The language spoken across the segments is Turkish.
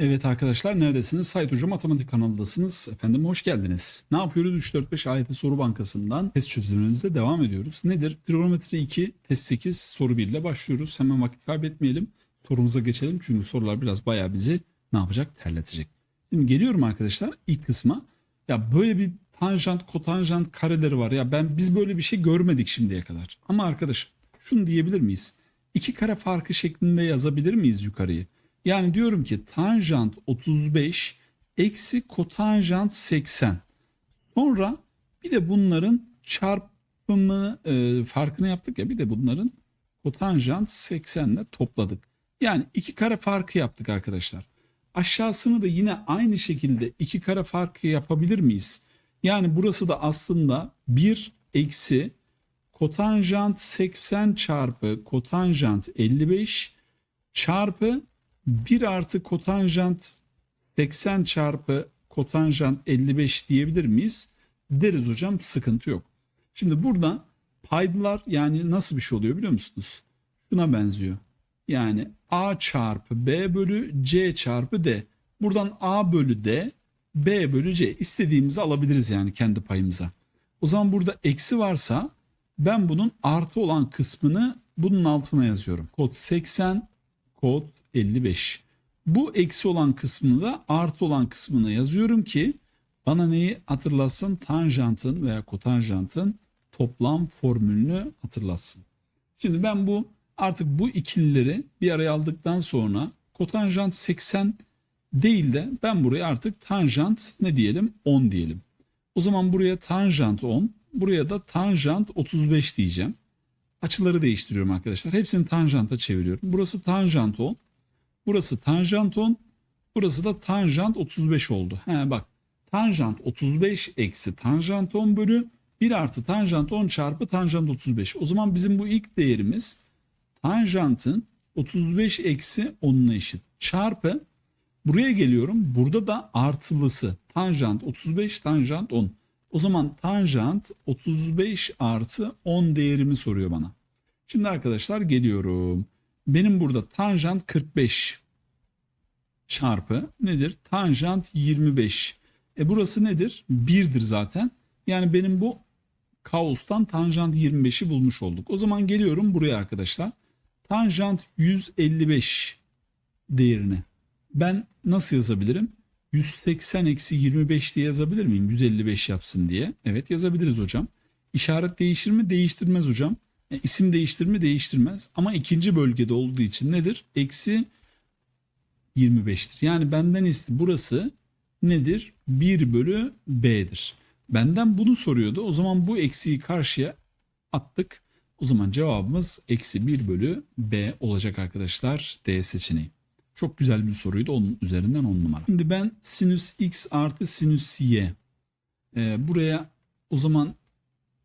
Evet arkadaşlar neredesiniz? Sait Hoca Matematik kanalındasınız. Efendim hoş geldiniz. Ne yapıyoruz? 3, 4, 5 AYT soru bankasından test çözümümüzde devam ediyoruz. Nedir? Trigonometri 2, test 8, soru 1 ile başlıyoruz. Hemen vakit kaybetmeyelim. Sorumuza geçelim çünkü sorular biraz bayağı bizi ne yapacak? Terletecek. Şimdi geliyorum arkadaşlar ilk kısma. Ya böyle bir tanjant, kotanjant kareleri var. Ya ben biz böyle bir şey görmedik şimdiye kadar. Ama arkadaşım şunu diyebilir miyiz? İki kare farkı şeklinde yazabilir miyiz yukarıyı? Yani diyorum ki tanjant 35 eksi kotanjant 80. Sonra bir de bunların çarpımı e, farkını yaptık ya bir de bunların kotanjant 80 ile topladık. Yani iki kare farkı yaptık arkadaşlar. Aşağısını da yine aynı şekilde iki kare farkı yapabilir miyiz? Yani burası da aslında 1 eksi kotanjant 80 çarpı kotanjant 55 çarpı 1 artı kotanjant 80 çarpı kotanjant 55 diyebilir miyiz? Deriz hocam sıkıntı yok. Şimdi burada paydalar yani nasıl bir şey oluyor biliyor musunuz? Şuna benziyor. Yani A çarpı B bölü C çarpı D. Buradan A bölü D, B bölü C istediğimizi alabiliriz yani kendi payımıza. O zaman burada eksi varsa ben bunun artı olan kısmını bunun altına yazıyorum. Kod 80, kod 55. Bu eksi olan kısmını da artı olan kısmına yazıyorum ki bana neyi hatırlatsın? Tanjantın veya kotanjantın toplam formülünü hatırlatsın. Şimdi ben bu artık bu ikilileri bir araya aldıktan sonra kotanjant 80 değil de ben buraya artık tanjant ne diyelim 10 diyelim. O zaman buraya tanjant 10, buraya da tanjant 35 diyeceğim. Açıları değiştiriyorum arkadaşlar. Hepsini tanjanta çeviriyorum. Burası tanjant 10, burası tanjant 10, burası da tanjant 35 oldu. He bak tanjant 35 eksi tanjant 10 bölü 1 artı tanjant 10 çarpı tanjant 35. O zaman bizim bu ilk değerimiz tanjantın 35 eksi 10'una eşit. Çarpı buraya geliyorum. Burada da artılısı tanjant 35 tanjant 10. O zaman tanjant 35 artı 10 değerimi soruyor bana. Şimdi arkadaşlar geliyorum. Benim burada tanjant 45 çarpı nedir? Tanjant 25. E burası nedir? 1'dir zaten. Yani benim bu kaostan tanjant 25'i bulmuş olduk. O zaman geliyorum buraya arkadaşlar. Tanjant 155 değerini ben nasıl yazabilirim? 180 eksi 25 diye yazabilir miyim? 155 yapsın diye. Evet yazabiliriz hocam. İşaret değişir mi? Değiştirmez hocam. E, isim değiştir mi? Değiştirmez. Ama ikinci bölgede olduğu için nedir? Eksi 25'tir. Yani benden isti burası nedir? 1 bölü B'dir. Benden bunu soruyordu. O zaman bu eksiği karşıya attık. O zaman cevabımız eksi 1 bölü B olacak arkadaşlar D seçeneği. Çok güzel bir soruydu. Onun üzerinden 10 numara. Şimdi ben sinüs x artı sinüs y. Ee, buraya o zaman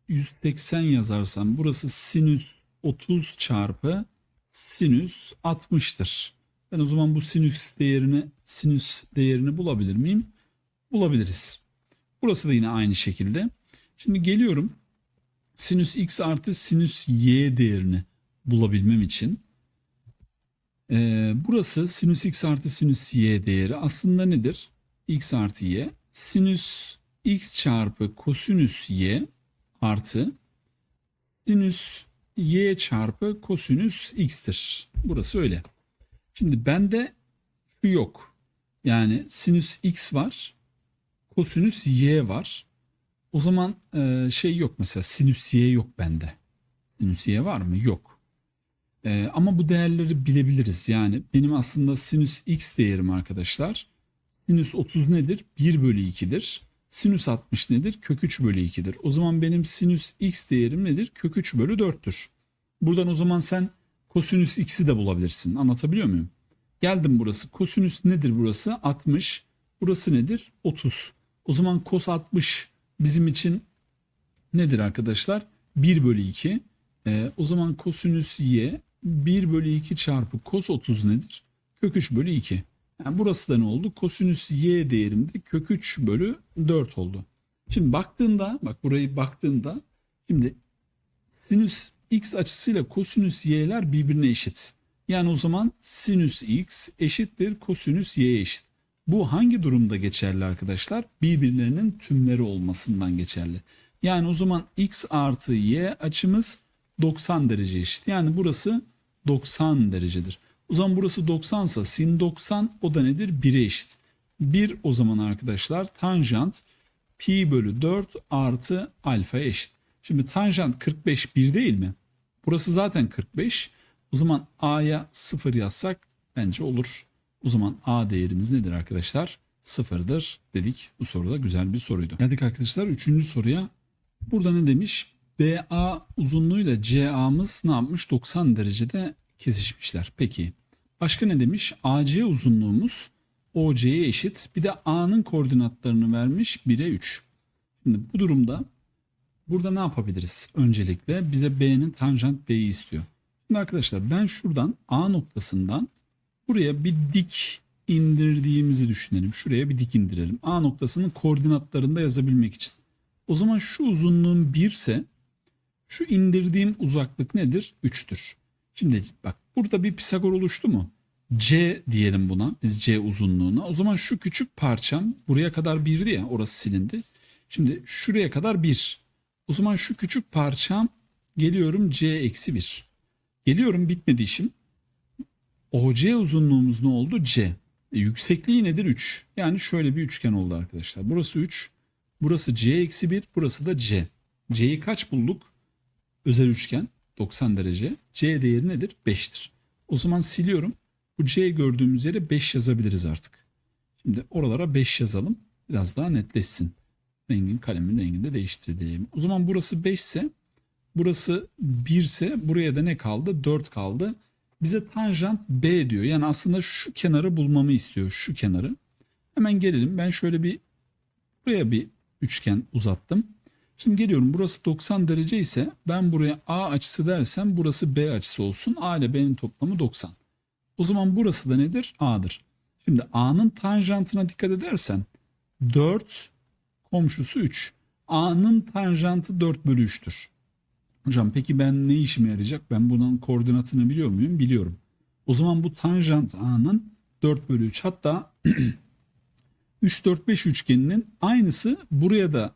180 yazarsam burası sinüs 30 çarpı sinüs 60'tır. Ben o zaman bu sinüs değerini sinüs değerini bulabilir miyim? Bulabiliriz. Burası da yine aynı şekilde. Şimdi geliyorum sinüs x artı sinüs y değerini bulabilmem için ee, burası sinüs x artı sinüs y değeri aslında nedir? x artı y sinüs x çarpı kosinüs y artı sinüs y çarpı kosinüs x'tir. Burası öyle. Şimdi bende şu yok. Yani sinüs x var, kosinüs y var. O zaman e, şey yok mesela sinüs y yok bende. Sinüs y var mı? Yok. E, ama bu değerleri bilebiliriz. Yani benim aslında sinüs x değerim arkadaşlar. Sinüs 30 nedir? 1 bölü 2'dir. Sinüs 60 nedir? Kök 3 bölü 2'dir. O zaman benim sinüs x değerim nedir? Kök 3 bölü 4'tür. Buradan o zaman sen kosinüs x'i de bulabilirsin. Anlatabiliyor muyum? Geldim burası. Kosinüs nedir burası? 60. Burası nedir? 30. O zaman kos 60 bizim için nedir arkadaşlar? 1 bölü 2. Ee, o zaman kosinüs y 1 bölü 2 çarpı kos 30 nedir? Kök 3 bölü 2. Yani burası da ne oldu? Kosinüs y değerim de kök 3 bölü 4 oldu. Şimdi baktığında bak burayı baktığında şimdi sinüs x açısıyla kosinüs y'ler birbirine eşit. Yani o zaman sinüs x eşittir kosinüs y eşit. Bu hangi durumda geçerli arkadaşlar? Birbirlerinin tümleri olmasından geçerli. Yani o zaman x artı y açımız 90 derece eşit. Yani burası 90 derecedir. O zaman burası 90 ise sin 90 o da nedir? 1'e eşit. 1 o zaman arkadaşlar tanjant pi bölü 4 artı alfa eşit. Şimdi tanjant 45 1 değil mi? Burası zaten 45. O zaman a'ya 0 yazsak bence olur. O zaman a değerimiz nedir arkadaşlar? Sıfırdır dedik. Bu soruda güzel bir soruydu. Geldik arkadaşlar 3. soruya. Burada ne demiş? BA uzunluğuyla CA'mız ne yapmış? 90 derecede kesişmişler. Peki başka ne demiş? AC uzunluğumuz OC'ye eşit. Bir de A'nın koordinatlarını vermiş 1'e 3. Şimdi bu durumda burada ne yapabiliriz? Öncelikle bize B'nin tanjant B'yi istiyor. Şimdi arkadaşlar ben şuradan A noktasından buraya bir dik indirdiğimizi düşünelim. Şuraya bir dik indirelim. A noktasının koordinatlarını yazabilmek için. O zaman şu uzunluğum 1 ise şu indirdiğim uzaklık nedir? 3'tür. Şimdi bak burada bir Pisagor oluştu mu? C diyelim buna. Biz C uzunluğuna. O zaman şu küçük parçam buraya kadar 1'di ya orası silindi. Şimdi şuraya kadar 1. O zaman şu küçük parçam geliyorum C eksi 1. Geliyorum bitmedi işim. OC uzunluğumuz ne oldu? C. E, yüksekliği nedir? 3. Yani şöyle bir üçgen oldu arkadaşlar. Burası 3. Burası C eksi 1. Burası da C. C'yi kaç bulduk? Özel üçgen 90 derece. C değeri nedir? 5'tir. O zaman siliyorum. Bu C gördüğümüz yere 5 yazabiliriz artık. Şimdi oralara 5 yazalım. Biraz daha netleşsin. Rengin kalemin rengini de değiştirelim. O zaman burası 5 ise burası 1 ise buraya da ne kaldı? 4 kaldı. Bize tanjant B diyor. Yani aslında şu kenarı bulmamı istiyor. Şu kenarı. Hemen gelelim. Ben şöyle bir buraya bir üçgen uzattım. Şimdi geliyorum burası 90 derece ise ben buraya A açısı dersem burası B açısı olsun. A ile B'nin toplamı 90. O zaman burası da nedir? A'dır. Şimdi A'nın tanjantına dikkat edersen 4 komşusu 3. A'nın tanjantı 4 bölü 3'tür. Hocam peki ben ne işime yarayacak? Ben bunun koordinatını biliyor muyum? Biliyorum. O zaman bu tanjant A'nın 4 bölü 3 hatta 3 4 5 üçgeninin aynısı buraya da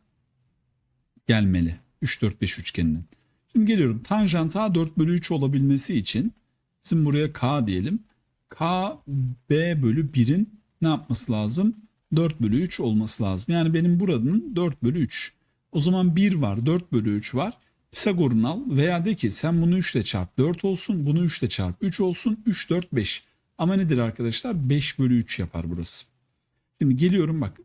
gelmeli. 3 4 5 üçgeninin. Şimdi geliyorum. Tanjant A 4 bölü 3 olabilmesi için bizim buraya K diyelim. K B bölü 1'in ne yapması lazım? 4 bölü 3 olması lazım. Yani benim buranın 4 bölü 3. O zaman 1 var 4 bölü 3 var. Pisagor'un al veya de ki sen bunu 3 ile çarp 4 olsun. Bunu 3 ile çarp 3 olsun. 3 4 5. Ama nedir arkadaşlar? 5 bölü 3 yapar burası. Şimdi geliyorum bak.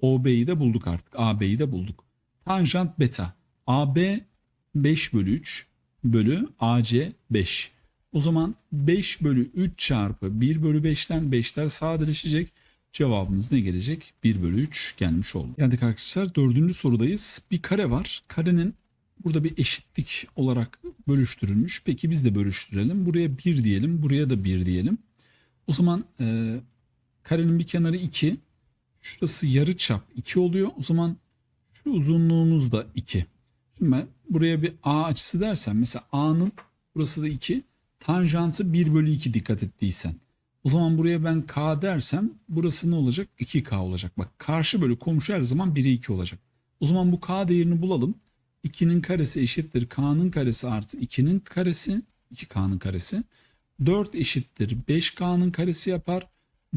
OB'yi de bulduk artık. AB'yi de bulduk. Tanjant beta. AB 5 bölü 3 bölü AC 5. O zaman 5 bölü 3 çarpı 1 bölü 5'ten 5'ler sadeleşecek. Cevabımız ne gelecek? 1 bölü 3 gelmiş oldu. Geldik arkadaşlar dördüncü sorudayız. Bir kare var. Karenin burada bir eşitlik olarak bölüştürülmüş. Peki biz de bölüştürelim. Buraya 1 diyelim. Buraya da 1 diyelim. O zaman e, karenin bir kenarı 2. Şurası yarı çap 2 oluyor. O zaman şu uzunluğumuz da 2. Şimdi ben buraya bir A açısı dersem mesela A'nın burası da 2. Tanjantı 1 bölü 2 dikkat ettiysen. O zaman buraya ben K dersem burası ne olacak? 2K olacak. Bak karşı bölü komşu her zaman 1'e 2 olacak. O zaman bu K değerini bulalım. 2'nin karesi eşittir K'nın karesi artı 2'nin karesi 2K'nın karesi. 4 eşittir 5K'nın karesi yapar.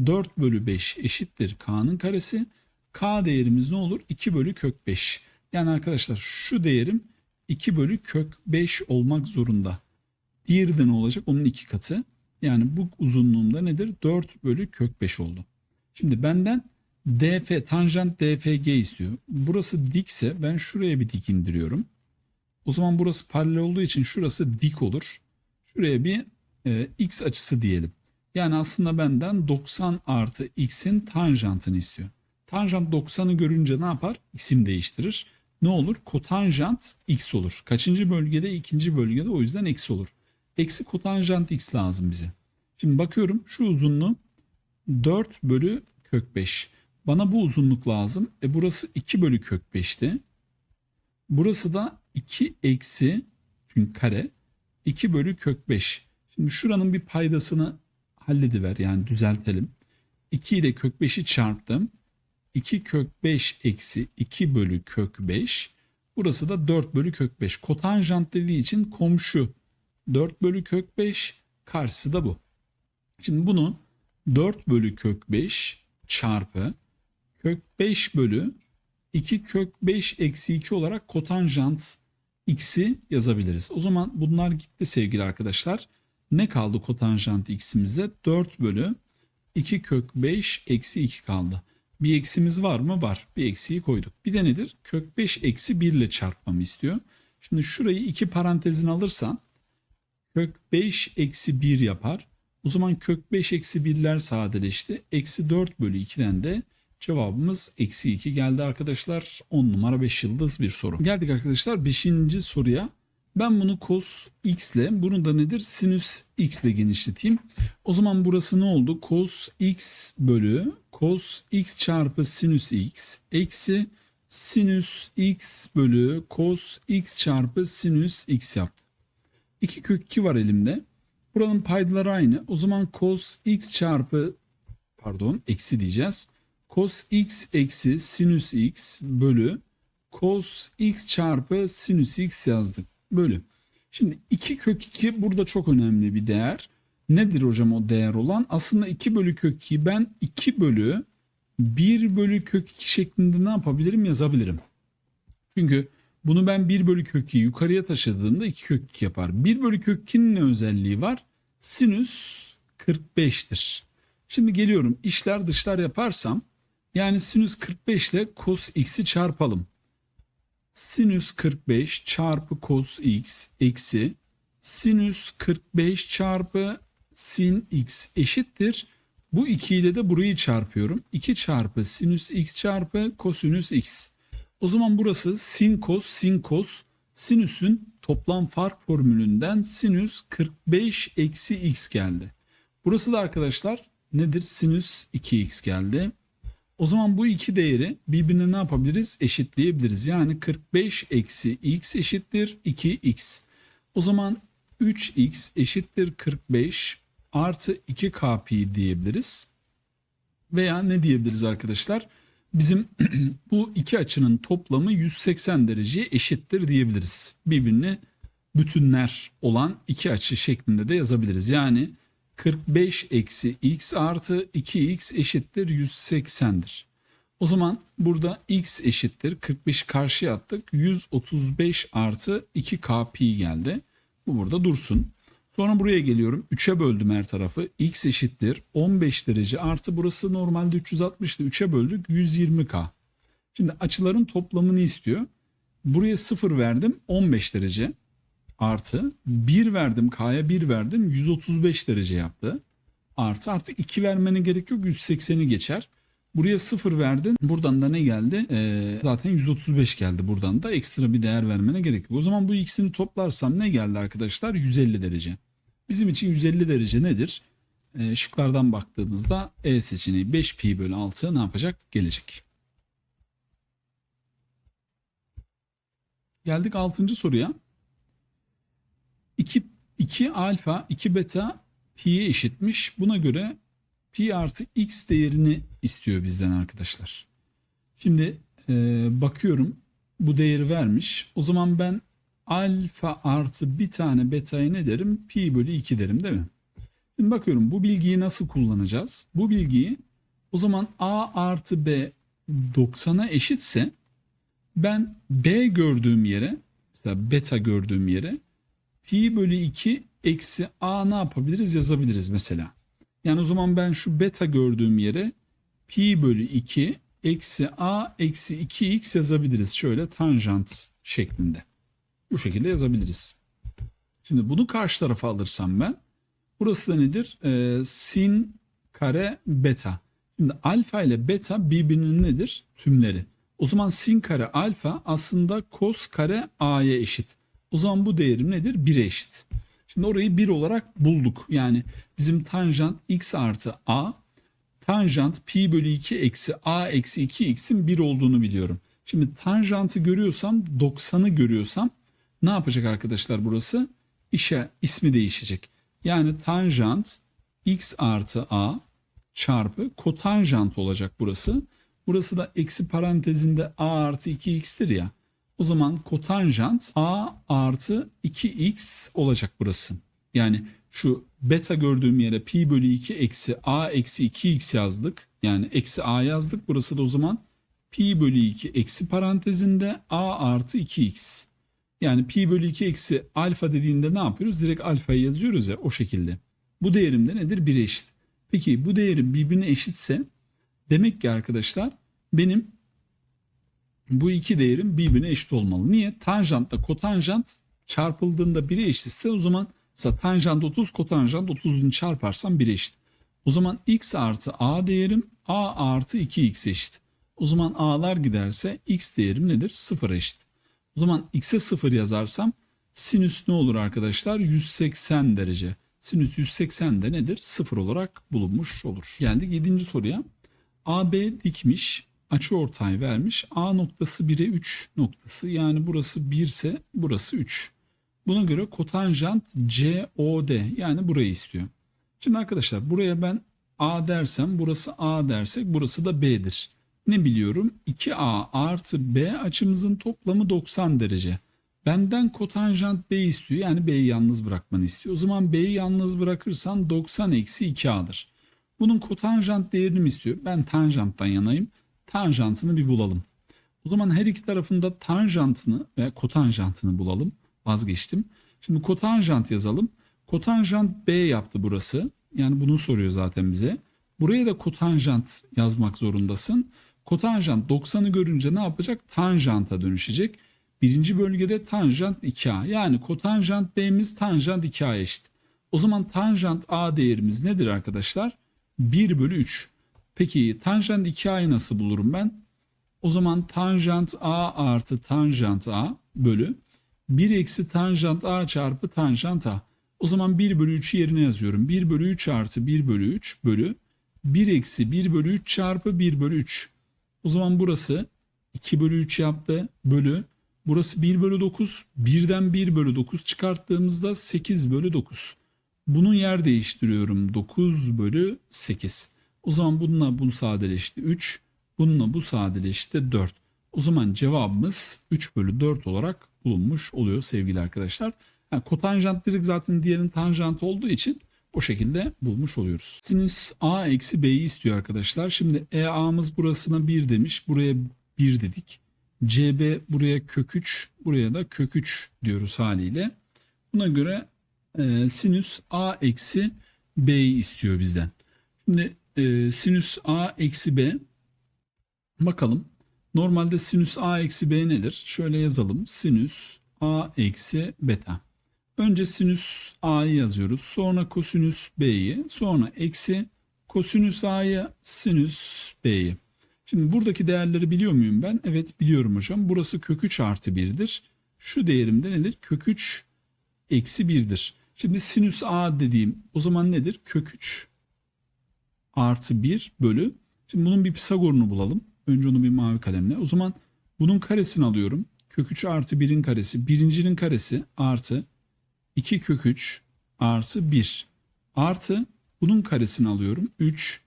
4 bölü 5 eşittir K'nın karesi. K değerimiz ne olur? 2 bölü kök 5. Yani arkadaşlar şu değerim 2 bölü kök 5 olmak zorunda. Diğeri de ne olacak? Onun iki katı. Yani bu uzunluğumda nedir? 4 bölü kök 5 oldu. Şimdi benden DF, tanjant DFG istiyor. Burası dikse ben şuraya bir dik indiriyorum. O zaman burası paralel olduğu için şurası dik olur. Şuraya bir e, x açısı diyelim. Yani aslında benden 90 artı x'in tanjantını istiyor. Tanjant 90'ı görünce ne yapar? İsim değiştirir. Ne olur? Kotanjant x olur. Kaçıncı bölgede? İkinci bölgede o yüzden eksi olur. Eksi kotanjant x lazım bize. Şimdi bakıyorum şu uzunluğu 4 bölü kök 5. Bana bu uzunluk lazım. E burası 2 bölü kök 5'ti. Burası da 2 eksi çünkü kare 2 bölü kök 5. Şimdi şuranın bir paydasını hallediver yani düzeltelim. 2 ile kök 5'i çarptım. 2 kök 5 eksi 2 bölü kök 5. Burası da 4 bölü kök 5. Kotanjant dediği için komşu 4 bölü kök 5 karşısı da bu. Şimdi bunu 4 bölü kök 5 çarpı kök 5 bölü 2 kök 5 eksi 2 olarak kotanjant x'i yazabiliriz. O zaman bunlar gitti sevgili arkadaşlar. Ne kaldı kotanjant x'imize? 4 bölü 2 kök 5 eksi 2 kaldı. Bir eksimiz var mı? Var. Bir eksiği koyduk. Bir de nedir? Kök 5 eksi 1 ile çarpmamı istiyor. Şimdi şurayı iki parantezin alırsan kök 5 eksi 1 yapar. O zaman kök 5 eksi 1'ler sadeleşti. Eksi 4 bölü 2'den de cevabımız eksi 2 geldi arkadaşlar. 10 numara 5 yıldız bir soru. Geldik arkadaşlar 5. soruya. Ben bunu cos x ile bunu da nedir? Sinüs x ile genişleteyim. O zaman burası ne oldu? Cos x bölü cos x çarpı sinüs x eksi sinüs x bölü cos x çarpı sinüs x yaptı. 2 kök 2 var elimde. Buranın paydaları aynı. O zaman cos x çarpı pardon eksi diyeceğiz. Cos x eksi sinüs x bölü cos x çarpı sinüs x yazdık. Bölü. Şimdi 2 kök 2 burada çok önemli bir değer. Nedir hocam o değer olan? Aslında 2 bölü kök 2'yi ben 2 bölü 1 bölü kök 2 şeklinde ne yapabilirim yazabilirim. Çünkü bunu ben 1 bölü kök 2 yukarıya taşıdığımda 2 kök 2 yapar. 1 bölü kök 2'nin ne özelliği var? Sinüs 45'tir. Şimdi geliyorum işler dışlar yaparsam yani sinüs 45 ile cos x'i çarpalım. Sinüs 45 çarpı cos x eksi sinüs 45 çarpı sin x eşittir. Bu 2 ile de burayı çarpıyorum. 2 çarpı sinüs x çarpı kosinüs x. O zaman burası sin kos sin kos sinüsün toplam fark formülünden sinüs 45 eksi x geldi. Burası da arkadaşlar nedir? Sinüs 2x geldi. O zaman bu iki değeri birbirine ne yapabiliriz? Eşitleyebiliriz. Yani 45 eksi x eşittir 2x. O zaman 3x eşittir 45 artı 2k pi diyebiliriz. Veya ne diyebiliriz arkadaşlar? Bizim bu iki açının toplamı 180 dereceye eşittir diyebiliriz. Birbirini bütünler olan iki açı şeklinde de yazabiliriz. Yani 45 eksi x artı 2x eşittir 180'dir. O zaman burada x eşittir 45 karşıya attık 135 artı 2k pi geldi. Bu burada dursun. Sonra buraya geliyorum 3'e böldüm her tarafı x eşittir 15 derece artı burası normalde 360'tı 3'e böldük 120k. Şimdi açıların toplamını istiyor. Buraya 0 verdim 15 derece artı 1 verdim K'ya 1 verdim 135 derece yaptı. Artı artık 2 vermene gerek yok 180'i geçer. Buraya 0 verdin. Buradan da ne geldi? Ee, zaten 135 geldi buradan da. Ekstra bir değer vermene gerek yok. O zaman bu ikisini toplarsam ne geldi arkadaşlar? 150 derece. Bizim için 150 derece nedir? Ee, şıklardan baktığımızda E seçeneği 5 pi bölü 6 ne yapacak? Gelecek. Geldik 6. soruya. 2, 2 alfa 2 beta pi'ye eşitmiş. Buna göre pi artı x değerini istiyor bizden arkadaşlar. Şimdi e, bakıyorum bu değeri vermiş. O zaman ben alfa artı bir tane beta'ya ne derim? Pi bölü 2 derim değil mi? Şimdi bakıyorum bu bilgiyi nasıl kullanacağız? Bu bilgiyi o zaman a artı b 90'a eşitse ben b gördüğüm yere mesela beta gördüğüm yere pi bölü 2 eksi a ne yapabiliriz yazabiliriz mesela. Yani o zaman ben şu beta gördüğüm yere pi bölü 2 eksi a eksi 2x yazabiliriz. Şöyle tanjant şeklinde. Bu şekilde yazabiliriz. Şimdi bunu karşı tarafa alırsam ben burası da nedir? Ee, sin kare beta. Şimdi alfa ile beta birbirinin nedir? Tümleri. O zaman sin kare alfa aslında kos kare a'ya eşit. O zaman bu değerim nedir? 1'e eşit. Şimdi orayı 1 olarak bulduk. Yani bizim tanjant x artı a tanjant pi bölü 2 eksi a eksi 2x'in 1 olduğunu biliyorum. Şimdi tanjantı görüyorsam 90'ı görüyorsam ne yapacak arkadaşlar burası? İşe ismi değişecek. Yani tanjant x artı a çarpı kotanjant olacak burası. Burası da eksi parantezinde a artı 2x'tir ya. O zaman kotanjant a artı 2x olacak burası. Yani şu beta gördüğüm yere pi bölü 2 eksi a eksi 2x yazdık. Yani eksi a yazdık. Burası da o zaman pi bölü 2 eksi parantezinde a artı 2x. Yani pi bölü 2 eksi alfa dediğinde ne yapıyoruz? Direkt alfayı yazıyoruz ya o şekilde. Bu değerim de nedir? 1'e eşit. Peki bu değerim birbirine eşitse demek ki arkadaşlar benim bu iki değerim birbirine eşit olmalı. Niye? Tanjantla kotanjant çarpıldığında 1'e eşitse o zaman mesela tanjant 30 kotanjant 30'unu çarparsam 1'e eşit. O zaman x artı a değerim a artı 2x eşit. O zaman a'lar giderse x değerim nedir? 0 eşit. O zaman x'e 0 yazarsam sinüs ne olur arkadaşlar? 180 derece. Sinüs 180 de nedir? 0 olarak bulunmuş olur. Geldik 7. soruya. AB dikmiş, açı ortay vermiş. A noktası 1'e 3 noktası. Yani burası 1 ise burası 3. Buna göre kotanjant COD yani burayı istiyor. Şimdi arkadaşlar buraya ben A dersem burası A dersek burası da B'dir. Ne biliyorum? 2A artı B açımızın toplamı 90 derece. Benden kotanjant B istiyor. Yani B'yi yalnız bırakmanı istiyor. O zaman B'yi yalnız bırakırsan 90 eksi 2A'dır. Bunun kotanjant değerini mi istiyor? Ben tanjanttan yanayım. Tanjantını bir bulalım. O zaman her iki tarafında tanjantını ve kotanjantını bulalım. Vazgeçtim. Şimdi kotanjant yazalım. Kotanjant B yaptı burası. Yani bunu soruyor zaten bize. Buraya da kotanjant yazmak zorundasın. Kotanjant 90'ı görünce ne yapacak? Tanjanta dönüşecek. Birinci bölgede tanjant 2A. Yani kotanjant B'miz tanjant 2A eşit. O zaman tanjant A değerimiz nedir arkadaşlar? 1 bölü 3. Peki tanjant 2A'yı nasıl bulurum ben? O zaman tanjant A artı tanjant A bölü 1 eksi tanjant A çarpı tanjant A. O zaman 1 bölü 3'ü yerine yazıyorum. 1 bölü 3 artı 1 bölü 3 bölü 1 eksi 1 bölü 3 çarpı 1 bölü 3. O zaman burası 2 bölü 3 yaptı bölü burası 1 bölü 9. 1'den 1 bölü 9 çıkarttığımızda 8 bölü 9. Bunun yer değiştiriyorum 9 bölü 8. O zaman bununla bunu sadeleşti 3. Bununla bu sadeleşti 4. O zaman cevabımız 3 bölü 4 olarak bulunmuş oluyor sevgili arkadaşlar. Yani kotanjant direkt zaten diğerinin tanjantı olduğu için o şekilde bulmuş oluyoruz. Sinüs a eksi b'yi istiyor arkadaşlar. Şimdi EA'mız burasına 1 demiş. Buraya 1 dedik. CB buraya kök 3. Buraya da kök 3 diyoruz haliyle. Buna göre e, sinüs a eksi b'yi istiyor bizden. Şimdi e, sinüs a eksi b bakalım. Normalde sinüs a eksi b nedir? Şöyle yazalım. Sinüs a eksi beta. Önce sinüs a'yı yazıyoruz. Sonra kosinüs b'yi. Sonra eksi kosinüs a'yı sinüs b'yi. Şimdi buradaki değerleri biliyor muyum ben? Evet biliyorum hocam. Burası kök 3 artı 1'dir. Şu değerim de nedir? Kök 3 eksi 1'dir. Şimdi sinüs a dediğim o zaman nedir? Kök 3 artı 1 bölü. Şimdi bunun bir Pisagor'unu bulalım. Önce onu bir mavi kalemle. O zaman bunun karesini alıyorum. Kök 3 artı 1'in karesi. Birincinin karesi artı 2 kök 3 artı 1 artı bunun karesini alıyorum. 3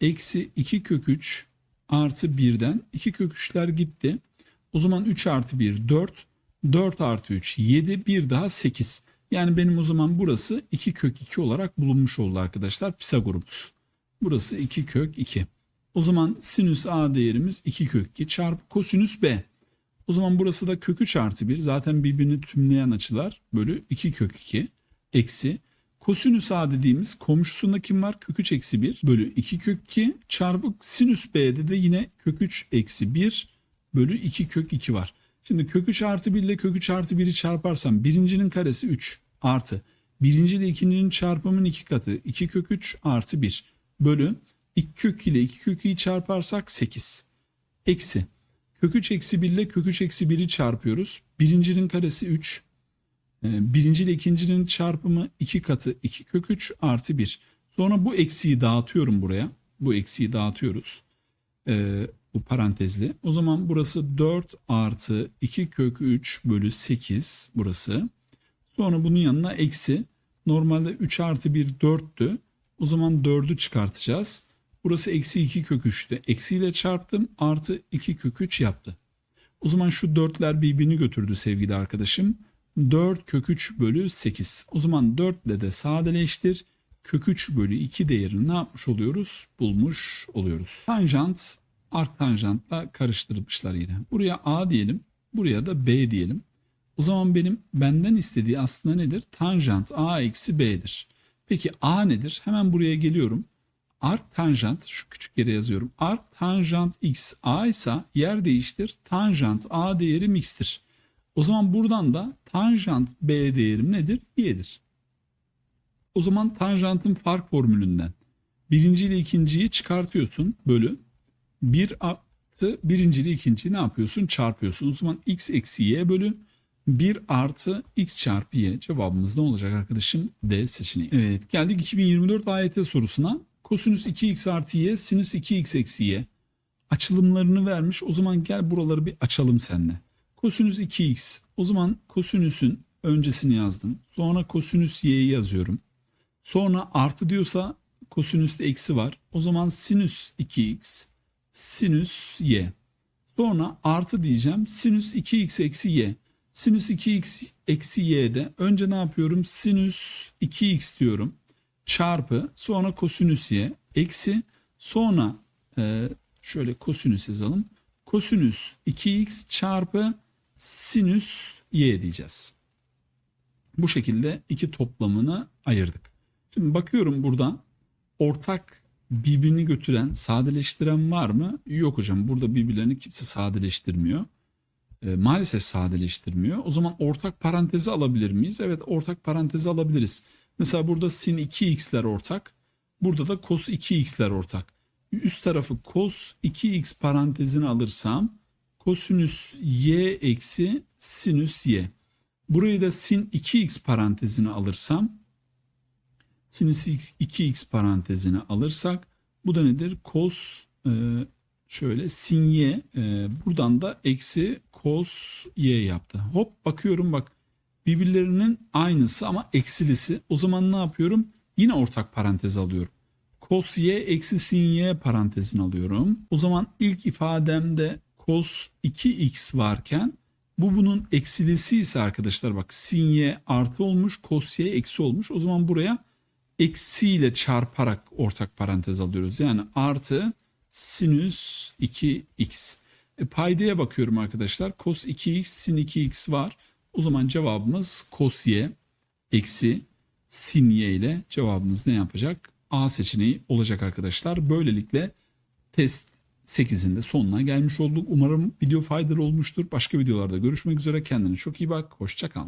eksi 2 kök 3 artı 1'den 2 kök 3'ler gitti. O zaman 3 artı 1 4 4 artı 3 7 bir daha 8. Yani benim o zaman burası 2 kök 2 olarak bulunmuş oldu arkadaşlar Pisagorumuz. Burası 2 kök 2. O zaman sinüs a değerimiz 2 kök 2 çarpı kosinüs b. O zaman burası da kök 3 artı 1 zaten birbirini tümleyen açılar bölü 2 kök 2 eksi kosinüs a dediğimiz komşusunda kim var? Kök 3 eksi 1 bölü 2 kök 2 çarpı sinüs b'de de yine kök 3 eksi 1 bölü 2 kök 2 var. Şimdi kök 3 artı 1 ile kök 3 artı 1'i çarparsam birincinin karesi 3 artı birinci ile ikincinin çarpımının iki katı 2 kök 3 artı 1 bölü 2 kök ile 2 kök 2'yi çarparsak 8 eksi Kök 3 eksi 1 ile kök 3 eksi 1'i çarpıyoruz. Birincinin karesi 3. Ee, birinci ile ikincinin çarpımı 2 katı 2 kök 3 artı 1. Sonra bu eksiği dağıtıyorum buraya. Bu eksiği dağıtıyoruz. Ee, bu parantezli. O zaman burası 4 artı 2 kök 3 bölü 8 burası. Sonra bunun yanına eksi Normalde 3 artı 1 4'tü. O zaman 4'ü çıkartacağız. Burası eksi 2 kök 3'tü. Eksiyle çarptım artı 2 kök 3 yaptı. O zaman şu 4'ler birbirini götürdü sevgili arkadaşım. 4 kök 3 bölü 8. O zaman 4 ile de sadeleştir. Kök 3 bölü 2 değerini ne yapmış oluyoruz? Bulmuş oluyoruz. Tanjant arktanjantla karıştırmışlar yine. Buraya A diyelim. Buraya da B diyelim. O zaman benim benden istediği aslında nedir? Tanjant A eksi B'dir. Peki A nedir? Hemen buraya geliyorum. Ark tanjant şu küçük yere yazıyorum. Ark tanjant x a ise yer değiştir. Tanjant a değerim x'tir. O zaman buradan da tanjant b değerim nedir? y'dir. O zaman tanjantın fark formülünden birinci ile ikinciyi çıkartıyorsun bölü. 1 artı birinci ile ikinciyi ne yapıyorsun? Çarpıyorsun. O zaman x eksi y bölü 1 artı x çarpı y cevabımız ne olacak arkadaşım? D seçeneği. Evet geldik 2024 AYT sorusuna. Kosinüs 2x artı y, sinüs 2x eksi y. Açılımlarını vermiş. O zaman gel buraları bir açalım seninle. Kosinüs 2x. O zaman kosinüsün öncesini yazdım. Sonra kosinüs y'yi yazıyorum. Sonra artı diyorsa kosinüste eksi var. O zaman sinüs 2x, sinüs y. Sonra artı diyeceğim. Sinüs 2x eksi y. Sinüs 2x eksi y'de önce ne yapıyorum? Sinüs 2x diyorum. Çarpı sonra kosinüs y eksi sonra e, şöyle kosinüs yazalım. Kosinüs 2x çarpı sinüs y diyeceğiz. Bu şekilde iki toplamını ayırdık. Şimdi bakıyorum burada ortak birbirini götüren, sadeleştiren var mı? Yok hocam burada birbirlerini kimse sadeleştirmiyor. E, maalesef sadeleştirmiyor. O zaman ortak parantezi alabilir miyiz? Evet ortak parantezi alabiliriz. Mesela burada sin 2x'ler ortak. Burada da cos 2x'ler ortak. Üst tarafı cos 2x parantezini alırsam kosinüs y eksi sinüs y. Burayı da sin 2x parantezini alırsam sinüs 2x parantezini alırsak bu da nedir? Cos e, şöyle sin y e, buradan da eksi cos y yaptı. Hop bakıyorum bak birbirlerinin aynısı ama eksilisi. O zaman ne yapıyorum? Yine ortak parantez alıyorum. Cos y eksi sin y parantezini alıyorum. O zaman ilk ifademde cos 2x varken bu bunun eksilisi ise arkadaşlar bak sin y artı olmuş cos y eksi olmuş. O zaman buraya eksiyle çarparak ortak parantez alıyoruz. Yani artı sinüs 2x. E, paydaya bakıyorum arkadaşlar. Cos 2x sin 2x var. O zaman cevabımız cos y eksi sin y ile cevabımız ne yapacak? A seçeneği olacak arkadaşlar. Böylelikle test 8'in de sonuna gelmiş olduk. Umarım video faydalı olmuştur. Başka videolarda görüşmek üzere. Kendine çok iyi bak. Hoşça kal.